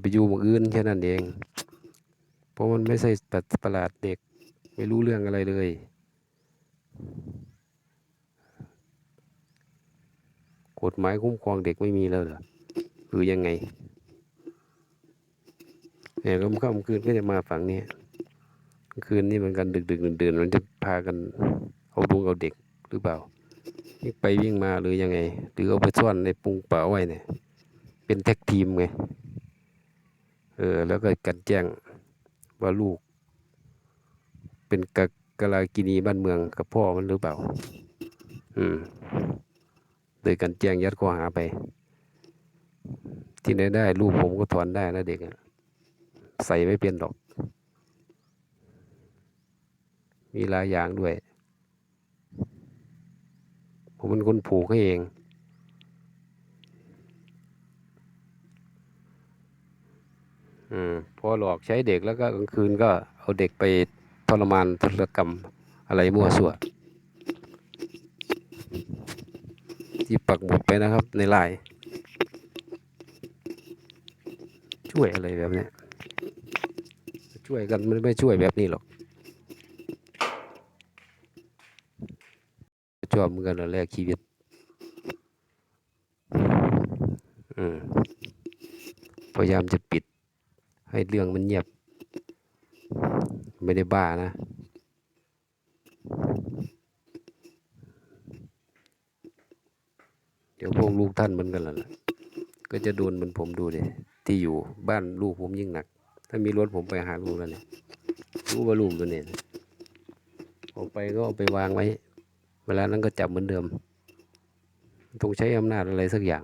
ไปอยู่หมองอื่นแค่นั้นเอง เพราะมันไม่ใช่สัตว์ประหลาดเด็ก ไม่รู้เรื่องอะไรเลย กฎหมายคุ้มครองเด็กไม่มีแล้วเหรอหรือยังไงเนี่ยก็ค่ำคืนก็จะมาฝั่งนี้คืนนี่มันกันดึกดึกๆดื่นมันจะพากันเอาดวงเอาเด็กหรือเปล่าวิ่งไปวิ่งมาหรือยังไง หรือเอาไปซ่อนในปุงเป๋าไว้เนี่ย เป็นแท็กทีมไง เออแล้วก็กันแจ้งว่าลูก เป็นกะกะลากินีบ้านเมืองกับพ่อมันหรือเปล่า อืม โดยกันแจ้งยัดข้อหาไป ที่ไหนได้ลูกผมก็ถอนได้นะเด็กใส่ไม่เป็นหรอก มีหลายอย่างด้วย ผมเป็นคนผูกให้เอง อพอหลอกใช้เด็กแล้วก็กลางคืนก็เอาเด็กไปทรมานทรกรรมอะไรมั่วสั่วที่ปักหมุดไปนะครับในไลน์ช่วยอะไรแบบนี้ช่วยกันมันไม่ช่วยแบบนี้หรอกชอบเหมือนกันนะแลกชีวิตพยายามจะปิด ให้เรื่องมันเงียบ ไม่ได้บ้านะ เดี๋ยวพวกลูกท่านมือนกันและนะก็จะโดนเหมือนผมดูดิที่อยู่บ้านลูกผมยิ่งหนัก ถ้ามีรถผมไปหาลูกแล้วเนี่ยรู้ว่าลูกตัวเนี่ยเอาไปก็เอาไปวางไว้ เวลานั้นก็จับเหมือนเดิม ต้องใช้อำนาจอะไรสักอย่าง